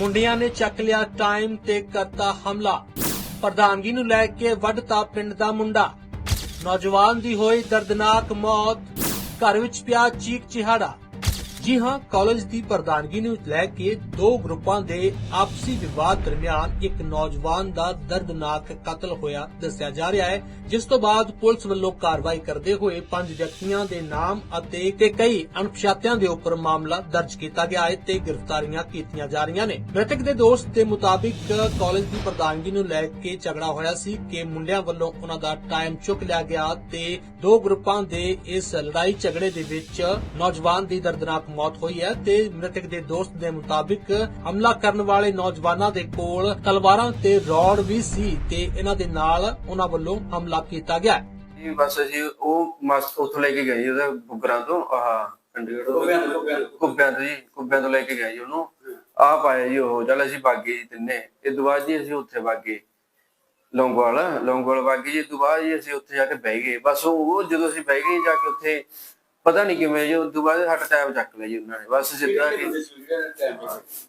ਮੁੰਡਿਆਂ ਨੇ ਚੱਕ ਲਿਆ ਟਾਈਮ ਤੇ ਕਰਤਾ ਹਮਲਾ। ਪ੍ਰਧਾਨਗੀ ਨੂੰ ਲੈ ਕੇ ਵੱਢਤਾ ਪਿੰਡ ਦਾ ਮੁੰਡਾ। ਨੌਜਵਾਨ ਦੀ ਹੋਈ ਦਰਦਨਾਕ ਮੌਤ। ਘਰ ਵਿੱਚ ਪਿਆ ਚੀਕ ਚਿਹਾੜਾ ਜੀ ਹਾਂ, ਕਾਲਜ ਦੀ ਪ੍ਰਧਾਨਗੀ ਨੂੰ ਲੈ ਕੇ ਦੋ ਗਰੁੱਪਾਂ ਦੇ ਆਪਸੀ ਵਿਵਾਦ ਦਰਮਿਆਨ ਇੱਕ ਨੌਜਵਾਨ ਦਾ ਦਰਦਨਾਕ ਕਤਲ ਹੋਇਆ ਦੱਸਿਆ ਜਾ ਰਿਹਾ ਹੈ, ਜਿਸ ਤੋਂ ਬਾਅਦ ਪੁਲਿਸ ਵੱਲੋਂ ਕਾਰਵਾਈ ਕਰਦੇ ਹੋਏ ਪੰਜ ਵਿਅਕਤੀਆਂ ਦੇ ਨਾਮ ਅਤੇ ਤੇ ਕਈ ਅਣਪਛਾਤਿਆਂ ਦੇ ਉੱਪਰ ਮਾਮਲਾ ਦਰਜ ਕੀਤਾ ਗਿਆ ਹੈ ਤੇ ਗ੍ਰਿਫਤਾਰੀਆਂ ਕੀਤੀਆਂ ਜਾ ਰਹੀਆਂ ਨੇ। ਮ੍ਰਿਤਕ ਦੇ ਦੋਸਤ ਦੇ ਮੁਤਾਬਿਕ ਕਾਲਜ ਦੀ ਪ੍ਰਧਾਨਗੀ ਨੂੰ ਲੈ ਕੇ ਝਗੜਾ ਹੋਇਆ ਸੀ ਕਿ ਮੁੰਡਿਆਂ ਵੱਲੋਂ ਉਹਨਾਂ ਦਾ ਟਾਈਮ ਚੁੱਕ ਲਿਆ ਗਿਆ ਤੇ ਦੋ ਗਰੁੱਪਾਂ ਦੇ ਇਸ ਲੜਾਈ ਝਗੜੇ ਦੇ ਵਿੱਚ ਨੌਜਵਾਨ ਦੀ ਦਰਦਨਾਕ ਮੌਤ ਹੋਈ ਹੈ ਤੇ ਮ੍ਰਿਤਕ ਦੇ ਦੋਸਤ ਦੇ ਮੁਤਾਬਿਕ ਹਮਲਾ ਕਰਨ ਵਾਲੇ ਨੌਜਵਾਨਾਂ ਦੇ ਕੋਲ ਤਲਵਾਰਾਂ ਤੇ ਰੌਡ ਵੀ ਸੀ ਤੇ ਇਹਨਾਂ ਦੇ ਨਾਲ ਉਹਨਾਂ ਵੱਲੋਂ ਹਮਲਾ ਕੀਤਾ ਗਿਆ। ਜੀ ਬਸ ਅਸੀਂ ਉਹ ਮਸਤ ਉੱਥੋਂ ਲੈ ਕੇ ਗਏ ਜੀ ਉਹਦਾ ਬੁਗਰਾਂ ਤੋਂ ਆਹ ਚੰਡੀਗੜ੍ਹ ਤੋਂ। ਕੁੱਬਿਆਂ ਤੋਂ ਜੀ ਕੁੱਬਿਆਂ ਤੋਂ ਲੈ ਕੇ ਗਏ ਜੀ ਉਹਨੂੰ। ਆਹ ਪਾਇਆ ਜੀ ਉਹ ਚੱਲ ਅਸੀਂ ਬਾਗੇ ਜੀ ਤਿੰਨੇ। ਇਹ ਤੋਂ ਬਾਅਦ ਜੀ ਅਸੀਂ ਉੱਥੇ ਬਾਗੇ। ਲੌਂਗਵਾਲ ਲੌਂਗਵਾਲ ਬਾਗੇ ਜੀ ਬਾਅਦ ਜੀ ਅਸੀਂ ਉੱਥੇ ਜਾ ਕੇ ਬਹਿ ਗਏ। ਬਸ ਉਹ ਉਹ ਜਦੋਂ ਅਸੀਂ ਬਹਿ ਗਏ ਜਾ ਕੇ ਉੱਥੇ ਪਤਾ ਨਹੀਂ ਕਿਵੇਂ ਜੀ ਉਸ ਤੋਂ ਬਾਅਦ ਸਾਡਾ ਟਾਈਮ ਚੱਕ ਲਿਆ ਜੀ ਉਹਨਾਂ ਨੇ। ਬਸ ਸਿੱਧਾ ਕਿ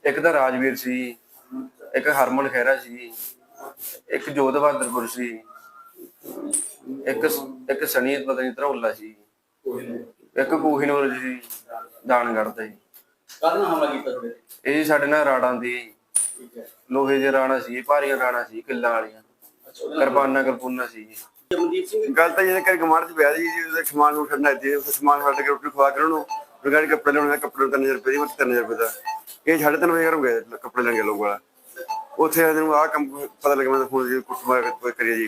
ਇੱਕ ਤਾਂ ਰਾਜਵੀਰ ਸੀ ਇੱਕ ਹਰਮਨ ਖਹਿਰਾ ਸੀ ਇੱਕ ਜੋਧ ਬਹਾਦਰਪੁਰ ਸੀ ਇੱਕ ਇੱਕ ਸਨੀ ਪਤਾ ਨਹੀਂ ਧਰੌਲਾ ਸੀ ਇੱਕ ਕੋਹੀਨੂਰ ਸੀ ਦਾਨਗੜ੍ਹ ਤੇ। ਨਾਲ ਹਮਲਾ ਕੀਤਾ ਤੁਹਾਡੇ? ਇਹ ਜੀ ਸਾਡੇ ਨਾਲ ਰਾੜਾਂ ਦੀ ਲੋਹੇ ਦੇ ਰਾਣਾ ਸੀ ਭਾਰੀਆਂ ਰਾਣਾ ਸੀ ਕਿੱਲਾਂ ਵਾਲੀਆਂ। ਕਿਰਪਾਨਾਂ ਕਿਰਪੂਨਾ ਸੀ ਜੀ ਜਮਨਦੀਪ ਸਿੰਘ ਗੱਲ ਤਾਂ ਇਹ ਕਿ ਗਮਾਰ ਚ ਪਿਆ ਜੀ ਉਹਦਾ ਸਮਾਨ ਨੂੰ ਖੜਨਾ ਇੱਥੇ ਉਸ ਸਮਾਨ ਛੱਡ ਕੇ ਰੋਟੀ ਖਵਾ ਕੇ ਉਹਨੂੰ ਰਿਗਾਰਡ ਕੱਪੜੇ ਲੈਣੇ ਕੱਪੜੇ ਦਾ 3000 ਰੁਪਏ ਦੀ ਮੈਂ 3000 ਰੁਪਏ ਦਾ। ਇਹ ਸਾਢੇ ਤਿੰਨ ਵਜੇ ਘਰੋਂ ਗਏ ਕੱਪੜੇ ਲੈਣ ਗਏ ਲੋਕ ਵਾਲਾ। ਉੱਥੇ ਆ ਨੂੰ ਆਹ ਕੰਮ ਪਤਾ ਲੱਗਿਆ ਮੈਂ ਫੋਨ ਜੀ ਕੁੱਟਮਾਰ ਕਰੀਏ ਜੀ।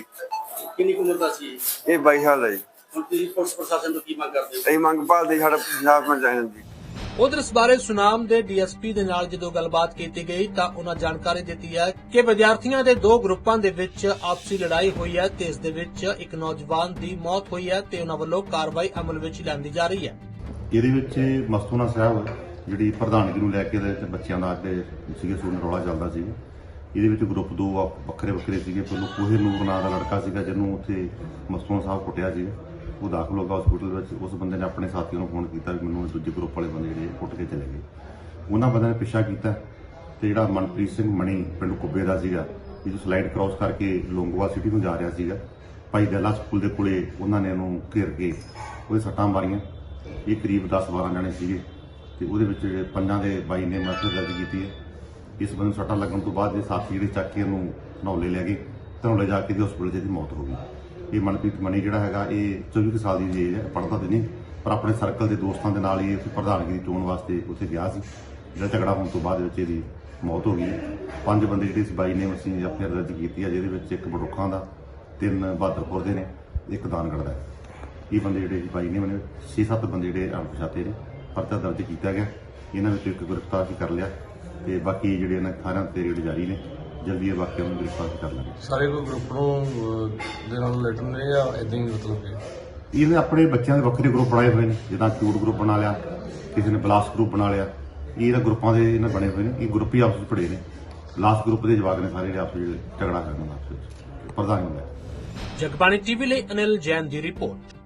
ਕਿੰਨੀ ਕੁ ਉਮਰ ਦਾ ਸੀ ਇਹ? ਇਹ 22 ਸਾਲ ਦਾ ਜੀ। ਹੁਣ ਤੁਸੀਂ ਪੁਲਿਸ ਪ੍ਰਸ਼ਾਸਨ ਤੋਂ ਕੀ ਮੰਗ ਕਰਦੇ ਹੋ? ਅਸੀਂ ਮੰਗ ਭਾਲਦੇ ਸਾਡਾ ਪੰਜਾਬ ਵਿੱਚ ਚਾਹੀਦਾ ਜੀ। ਉਧਰ ਇਸ ਬਾਰੇ ਸੁਨਾਮ ਦੇ ਡੀਐਸਪੀ ਦੇ ਨਾਲ ਜਦੋਂ ਗੱਲਬਾਤ ਕੀਤੀ ਗਈ ਤਾਂ ਉਹਨਾਂ ਜਾਣਕਾਰੀ ਦਿੱਤੀ ਹੈ ਕਿ ਵਿਦਿਆਰਥੀਆਂ ਦੇ ਦੋ ਗਰੁੱਪਾਂ ਦੇ ਵਿੱਚ ਆਪਸੀ ਲੜਾਈ ਹੋਈ ਹੈ ਤੇ ਇਸ ਦੇ ਵਿੱਚ ਇੱਕ ਨੌਜਵਾਨ ਦੀ ਮੌਤ ਹੋਈ ਹੈ ਤੇ ਉਹਨਾਂ ਵੱਲੋਂ ਕਾਰਵਾਈ ਅਮਲ ਵਿੱਚ ਲਿਆਂਦੀ ਜਾ ਰਹੀ ਹੈ। ਇਹਦੇ ਵਿੱਚ ਮਸਤੂਨਾ ਸਾਹਿਬ, ਜਿਹੜੀ ਪ੍ਰਧਾਨਗੀ ਨੂੰ ਲੈ ਕੇ ਇਹਦੇ ਬੱਚਿਆਂ ਦਾ ਅੱਜ ਸੀਗੇ ਸਟੂਡੈਂਟ ਰੌਲਾ ਚੱਲਦਾ ਸੀ ਇਹਦੇ ਵਿੱਚ ਗਰੁੱਪ ਦੋ ਵੱਖਰੇ ਵੱਖਰੇ ਸੀਗੇ। ਪਹਿਲੋਂ ਕੋਹੇ ਨੂਰ ਨਾਂ ਦਾ ਲੜਕਾ ਸੀਗਾ ਜਿਹਨੂੰ ਉੱਥੇ ਮਸਤੂਨਾ ਸਾਹਿਬ ਕੁੱਟਿਆ ਸੀ ਉਹ ਦਾਖਲ ਹੋ ਗਿਆ ਹਸਪੀਟਲ ਵਿੱਚ, ਉਸ ਬੰਦੇ ਨੇ ਆਪਣੇ ਸਾਥੀਆਂ ਨੂੰ ਫੋਨ ਕੀਤਾ ਵੀ ਮੈਨੂੰ ਦੂਜੇ ਗਰੁੱਪ ਵਾਲੇ ਬੰਦੇ ਜਿਹੜੇ ਕੁੱਟ ਕੇ ਚਲੇ ਗਏ। ਉਹਨਾਂ ਬੰਦਿਆਂ ਨੇ ਪਿੱਛਾ ਕੀਤਾ ਤੇ ਜਿਹੜਾ ਮਨਪ੍ਰੀਤ ਸਿੰਘ ਮਣੀ ਪਿੰਡ ਕੁੱਬੇ ਦਾ ਸੀਗਾ, ਇਹ ਸਲਾਈਡ ਕ੍ਰਾਸ ਕਰਕੇ ਲੋਂਗੋਵਾਲ ਸਿਟੀ ਨੂੰ ਜਾ ਰਿਹਾ ਸੀਗਾ, ਭਾਈ ਦਲਾ ਸਕੂਲ ਦੇ ਕੋਲੇ ਉਹਨਾਂ ਨੇ ਉਹਨੂੰ ਘੇਰ ਕੇ ਉਹਦੇ ਸੱਟਾਂ ਮਾਰੀਆਂ। ਇਹ ਕਰੀਬ 10-12 ਜਣੇ ਸੀਗੇ ਤੇ ਉਹਦੇ ਵਿੱਚ ਜਿਹੜੇ ਪੰਜਾਂ ਦੇ ਬਾਈ ਨੇ ਮਰਦ ਦਰਜ ਕੀਤੀ ਹੈ। ਇਸ ਬੰਦੇ ਨੂੰ ਸੱਟਾਂ ਲੱਗਣ ਤੋਂ ਬਾਅਦ ਇਹ ਸਾਥੀ ਜਿਹੜੇ ਚੱਕ ਕੇ ਉਹਨੂੰ ਨੌਲੇ ਲੈ ਗਏ ਧਨੌਲੇ ਜਾ ਕੇ ਦੀ ਹਸਪੀਟਲ 'ਚ ਇਹਦੀ ਮੌਤ ਹੋ ਗਈ। ਇਹ ਮਨਪ੍ਰੀਤ ਮਣੀ ਜਿਹੜਾ ਹੈਗਾ, ਇਹ 24 ਕੁ ਸਾਲ ਦੀ ਏਜ ਹੈ, ਪੜ੍ਹਦਾ ਤੇ ਨਹੀਂ। ਪਰ ਆਪਣੇ ਸਰਕਲ ਦੇ ਦੋਸਤਾਂ ਦੇ ਨਾਲ ਹੀ ਇਹ ਪ੍ਰਧਾਨਗੀ ਦੀ ਚੋਣ ਵਾਸਤੇ ਉੱਥੇ ਗਿਆ ਸੀ। ਜਿਹੜਾ ਝਗੜਾ ਹੋਣ ਤੋਂ ਬਾਅਦ ਵਿੱਚ ਇਹਦੀ ਮੌਤ ਹੋ ਗਈ ਪੰਜ ਬੰਦੇ ਜਿਹੜੇ ਇਸ ਬਾਈ ਨੇ ਅਸੀਂ ਆਪਣੇ ਦਰਜ ਕੀਤੀ ਹੈ, ਜਿਹਦੇ ਵਿੱਚ ਇੱਕ ਬੜੁੱਖਾਂ ਦਾ, ਤਿੰਨ ਬਹਾਦਰਪੁਰ ਦੇ ਨੇ, ਇੱਕ ਦਾਨਗੜ੍ਹ ਦਾ। ਇਹ ਬੰਦੇ ਜਿਹੜੇ ਬਾਈ ਨੇ ਮੈਨੂੰ 6-7 ਬੰਦੇ ਜਿਹੜੇ ਅਣਪਛਾਤੇ ਨੇ, ਪਰਚਾ ਦਰਜ ਕੀਤਾ ਗਿਆ। ਇਹਨਾਂ ਵਿੱਚੋਂ ਇੱਕ ਗ੍ਰਿਫਤਾਰ ਵੀ ਕਰ ਲਿਆ। ਤੇ ਬਾਕੀ ਜਿਹੜੇ ਇਹਨਾਂ ਥਾਰਾਂ ਤੇ ਰੇਡ ਜਾਰੀ ਨੇ ਜਲਦੀ ਇਹ ਬਾਕੀਆਂ ਨੂੰ ਗ੍ਰਿਫਤਾਰ ਕਰ ਲਾਂਗੇ। ਸਾਰੇ ਕੋਈ ਗਰੁੱਪ ਨੂੰ ਅਹ, ਦੇ ਨਾਲ ਰਿਲੇਟਡ ਨੇ ਜਾਂ ਇਦਾਂ ਹੀ ਮਤਲਬ ਕਿ? ਇਹਨੇ ਆਪਣੇ ਬੱਚਿਆਂ ਦੇ ਵੱਖਰੇ ਗਰੁੱਪ ਬਣਾਏ ਹੋਏ ਨੇ ਜਿੱਦਾਂ ਕਿਊਟ ਗਰੁੱਪ ਬਣਾ ਲਿਆ ਕਿਸੇ ਨੇ ਬਲਾਸਟ ਗਰੁੱਪ ਬਣਾ ਲਿਆ। ਇਹ ਇਹਨਾਂ ਗਰੁੱਪਾਂ ਦੇ ਇਹਨਾਂ ਬਣੇ ਹੋਏ ਨੇ ਇਹ ਗਰੁੱਪ ਹੀ ਆਪਸ ਵਿੱਚ ਪੜੇ ਨੇ। ਲਾਸਟ ਗਰੁੱਪ ਦੇ ਜਵਾਕ ਨੇ ਸਾਰੇ ਜਿਹੜੇ ਆਪਸ ਵਿੱਚ ਝਗੜਾ ਕਰਨ ਦਾ ਆਪਸ ਵਿੱਚ ਪ੍ਰਧਾਨ ਹੁੰਦਾ ਜਗਬਾਣੀ ਟੀਵੀ ਲਈ ਅਨਿਲ ਜੈਨ ਦੀ ਰਿਪੋਰਟ।